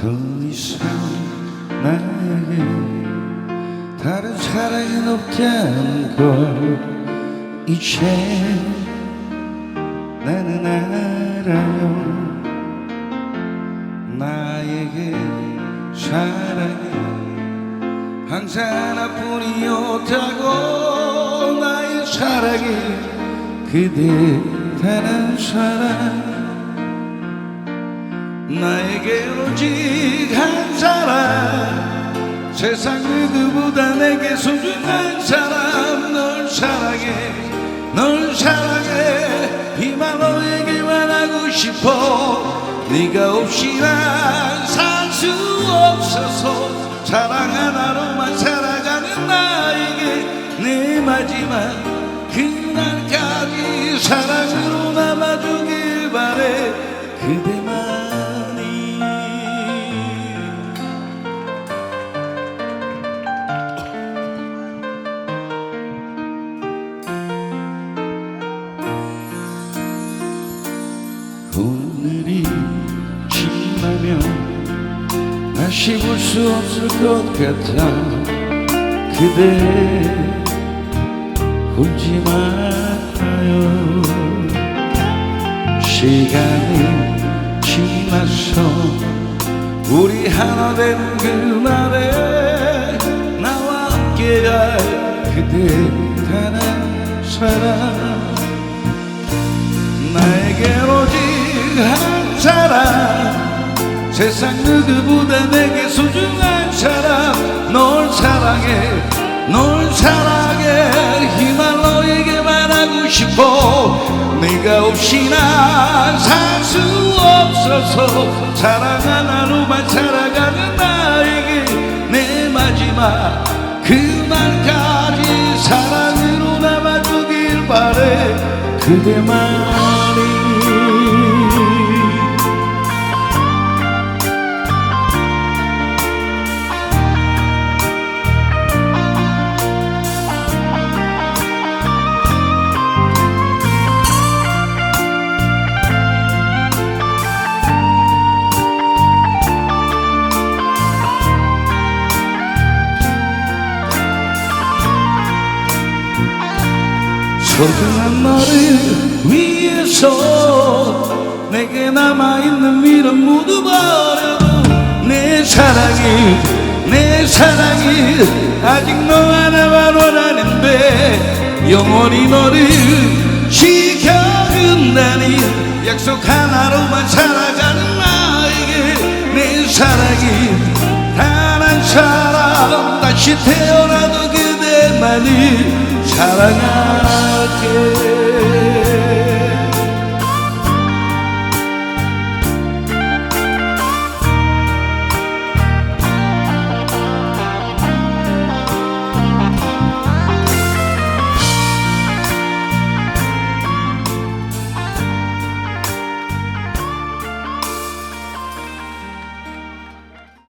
이상 나에게 다른 사랑은 없다는 걸 이제 나는 알아요. 나에게 사랑이 항상 하나뿐이었다고 나의 사랑이 그대 단한 사랑 나에게 오직 한 사람 세상 누구보다 내게 소중한 사람. 널 사랑해 널 사랑해. 이만 너에게만 하고 싶어. 네가 없이 난 살 수 없어서 사랑 하나로만 살아가는 나에게 내 마지막 그날까지 사랑으로 남아주길 바래. 그대 오늘이 지나면 다시 볼 수 없을 것 같아. 그대 울지 말아요. 시간이 지나서 우리 하나 된 그날에 나와 함께할 그대 단한 사랑. 나에 게 오직 한 사람 세상 누구보다 내게 소중한 사람 널 사랑해 널 사랑해. 희망 너에게만 하고 싶어. 네가 없이 난 살 수 없어서 사랑 하나로만 살아가는 나에게 내 마지막 그날까지 사랑으로 남아주길 바래. 그대만 소중한 너를 위해서 내게 남아있는 미련 모두 버려도 내 사랑이 내 사랑이 아직 너 하나만 원하는데 영원히 너를 지켜준다니 약속 하나로만 살아가는 나에게 내 사랑이 단 한 사람 다시 태어나도 그대만을 Have a nice day.